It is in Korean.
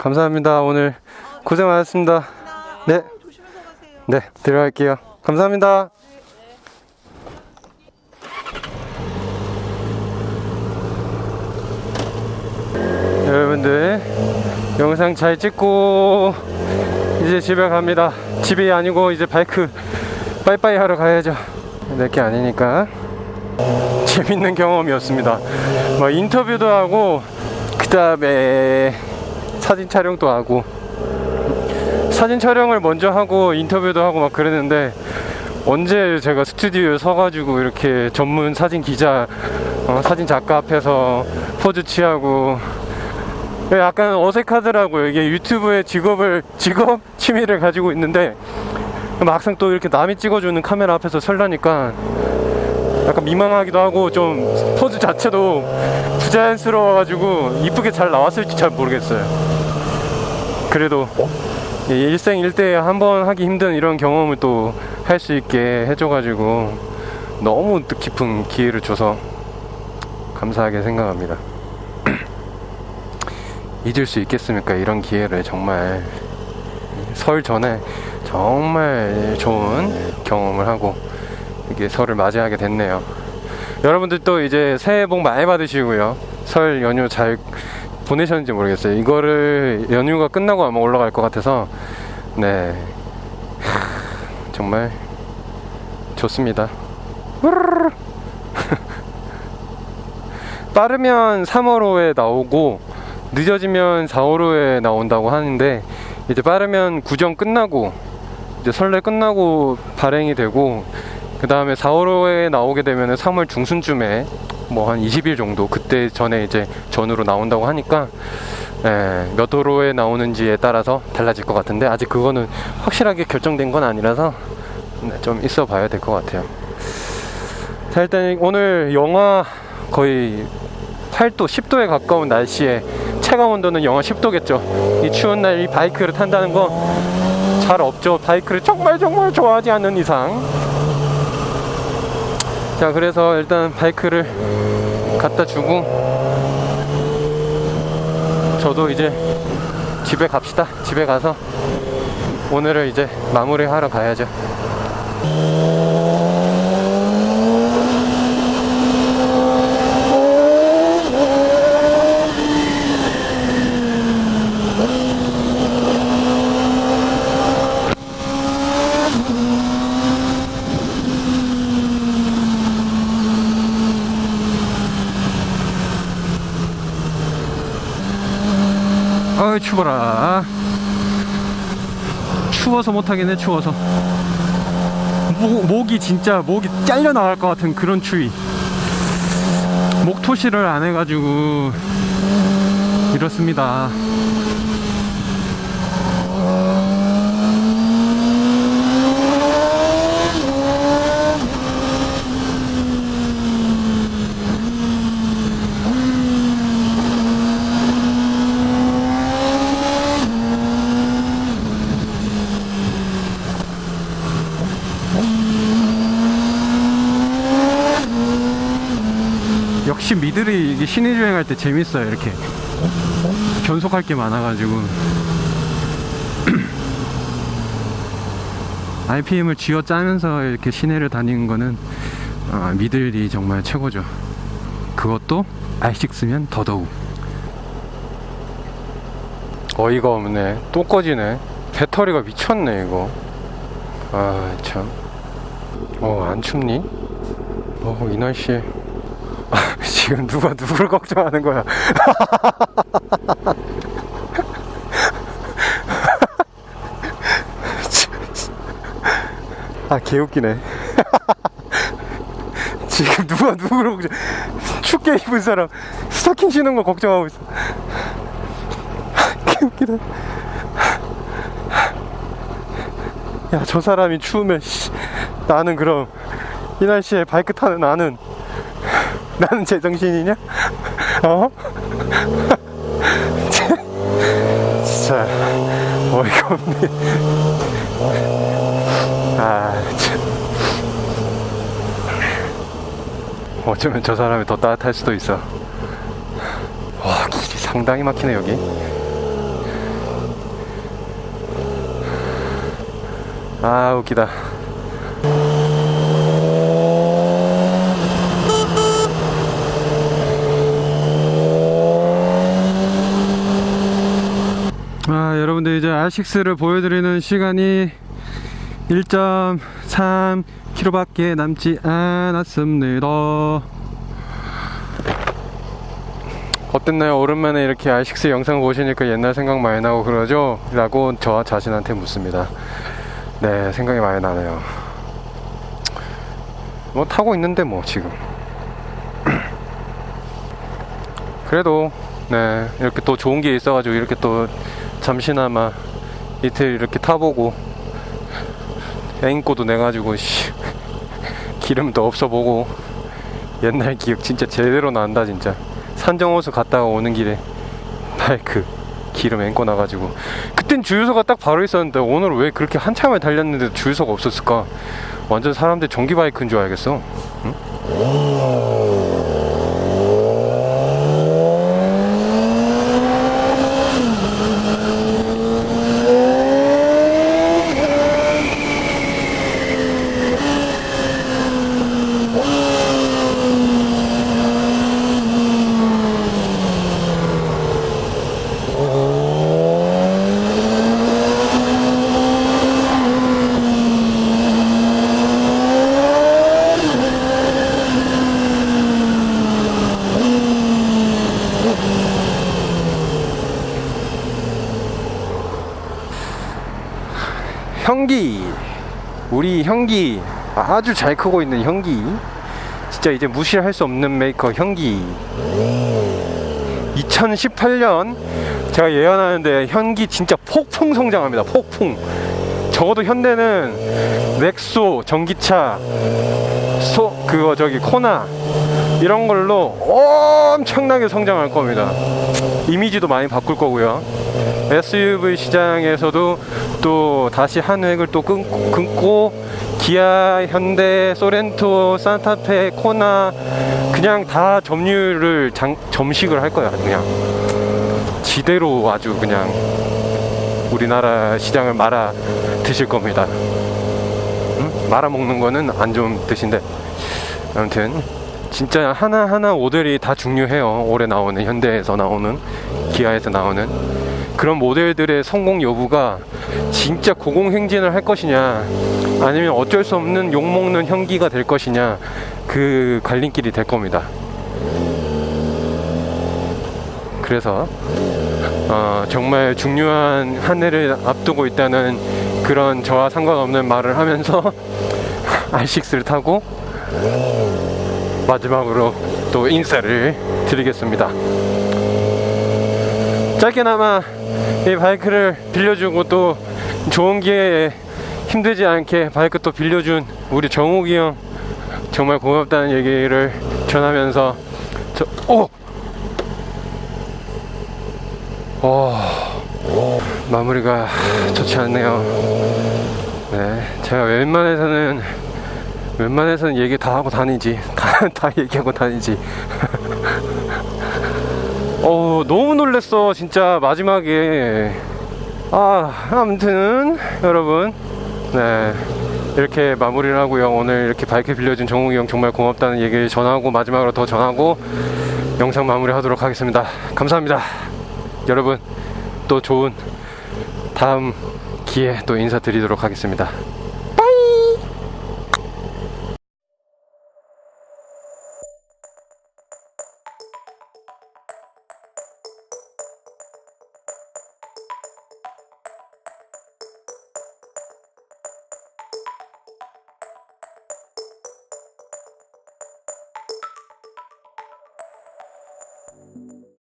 감사합니다. 오늘 고생 많았습니다. 네. 네, 들어갈게요. 감사합니다. 여러분들 영상 잘 찍고 이제 집에 갑니다. 집이 아니고 이제 바이크 빠이빠이 하러 가야죠. 내게 아니니까 재밌는 경험이었습니다. 뭐 인터뷰도 하고 그 다음에 사진 촬영도 하고 사진 촬영을 먼저 하고 인터뷰도 하고 막 그랬는데 언제 제가 스튜디오에 서가지고 이렇게 전문 사진 기자, 어, 사진 작가 앞에서 포즈 취하고 약간 어색하더라고요. 이게 유튜브에 직업을 직업 취미를 가지고 있는데 막상 또 이렇게 남이 찍어주는 카메라 앞에서 설라니까 약간 민망하기도 하고 좀 포즈 자체도 부자연스러워가지고 이쁘게 잘 나왔을지 잘 모르겠어요. 그래도 이 일생일대에 한 번 하기 힘든 이런 경험을 또 할 수 있게 해줘가지고 너무 뜻깊은 기회를 줘서 감사하게 생각합니다. 잊을 수 있겠습니까? 이런 기회를 정말 설 전에 정말 좋은 경험을 하고 이게 설을 맞이하게 됐네요. 여러분들 또 이제 새해 복 많이 받으시고요. 설 연휴 잘 보내셨는지 모르겠어요. 이거를 연휴가 끝나고 아마 올라갈 것 같아서 네 정말 좋습니다. 빠르면 3월호에 나오고 늦어지면 4월호에 나온다고 하는데 이제 빠르면 구정 끝나고 이제 설레 끝나고 발행이 되고 그 다음에 4월호에 나오게 되면 3월 중순쯤에 뭐 한 20일 정도 그때 전에 이제 전으로 나온다고 하니까 예, 몇 호로에 나오는지에 따라서 달라질 것 같은데 아직 그거는 확실하게 결정된 건 아니라서 네, 좀 있어 봐야 될 것 같아요. 자 일단 오늘 영하 거의 8도, 10도에 가까운 날씨에 체감 온도는 영하 10도겠죠. 이 추운 날 이 바이크를 탄다는 거잘 없죠. 바이크를 정말 정말 좋아하지 않는 이상. 자 그래서 일단 바이크를 갖다 주고 저도 이제 집에 갑시다. 집에 가서 오늘을 이제 마무리하러 가야죠. 아이 추워라. 추워서 못하겠네 추워서. 목, 목이 진짜 목이 잘려 나갈 것 같은 그런 추위. 목 토시를 안 해가지고 이렇습니다 미들이 이게 시내 주행할 때 재밌어요 이렇게. 변속할 게 많아가지고. RPM을 쥐어 짜면서 이렇게 시내를 다니는 거는 어, 미들이 정말 최고죠. 그것도 R6면 더더욱. 어이가 없네 또 꺼지네. 배터리가 미쳤네 이거. 아참어안 춥니? 어이 날씨에 지금 누가 누구를 걱정하는 거야? 아 개웃기네. 지금 누가 누구를 걱정? 춥게 입은 사람 스타킹 신는 거 걱정하고 있어. 개웃기네. 야 저 사람이 추우면 씨, 나는 그럼 이 날씨에 타는 나는 나는 제정신이냐? 어? 진짜 어이가 없네. 아, 참. 어쩌면 저 사람이 더 따뜻할 수도 있어. 와, 길이 상당히 막히네, 여기. 아, 웃기다. 아 여러분들 이제 R6를 보여드리는 시간이 1.3km밖에 남지 않았습니다 어땠나요? 오랜만에 이렇게 R6 영상 보시니까 옛날 생각 많이 나고 그러죠? 라고 저 자신한테 묻습니다 네 생각이 많이 나네요 뭐 타고 있는데 뭐 지금 그래도 네 이렇게 또 좋은 게 있어가지고 이렇게 또 잠시나마 이틀 이렇게 타보고 앵꼬도 내가지고 씨, 기름도 없어보고. 옛날 기억 진짜 제대로 난다 진짜. 산정호수 갔다가 오는 길에 바이크 기름 앵꼬 나가지고. 그땐 주유소가 딱 바로 있었는데 오늘 왜 그렇게 한참을 달렸는데 주유소가 없었을까? 완전 사람들 전기 바이크인 줄 알겠어. 응? 형기. 우리 형기. 아주 잘 크고 있는 형기. 진짜 이제 무시할 수 없는 메이커 형기. 2018년 제가 예언하는데 현기 진짜 폭풍 성장합니다. 폭풍. 적어도 현대는 넥소 전기차 소 그거 저기 코나 이런 걸로 엄청나게 성장할 겁니다 이미지도 많이 바꿀 거고요 SUV 시장에서도 또 다시 한 획을 또 끊고, 끊고 기아, 현대, 소렌토, 산타페, 코나 그냥 다 점유율을 장, 점식을 할 거야 그냥 지대로 아주 그냥 우리나라 시장을 말아 드실 겁니다. 응? 말아 먹는 거는 안 좋은 뜻인데 아무튼 진짜 하나 하나 모델이 다 중요해요. 올해 나오는 현대에서 나오는 기아에서 나오는 그런 모델들의 성공 여부가 진짜 고공행진을 할 것이냐 아니면 어쩔 수 없는 욕먹는 형기가 될 것이냐 그 갈림길이 될 겁니다. 그래서 어, 정말 중요한 한 해를 앞두고 있다는 그런 저와 상관없는 말을 하면서 R6를 타고 마지막으로 또 인사를 드리겠습니다. 짧게나마 이 바이크를 빌려주고 또 좋은 기회에 힘들지 않게 바이크 또 빌려준 우리 정욱이 형 정말 고맙다는 얘기를 전하면서 저, 오! 오, 마무리가 좋지 않네요. 네, 제가 웬만해서는 웬만해서는 얘기 다 하고 다니지, 다, 다 얘기하고 다니지. 어우, 너무 놀랬어, 진짜 마지막에. 아, 아무튼 여러분, 네. 이렇게 마무리를 하고요. 오늘 이렇게 바이크 빌려준 정욱이 형 정말 고맙다는 얘기를 전하고 마지막으로 더 전하고 영상 마무리 하도록 하겠습니다. 감사합니다. 여러분 또 좋은 다음 기회 또 인사드리도록 하겠습니다.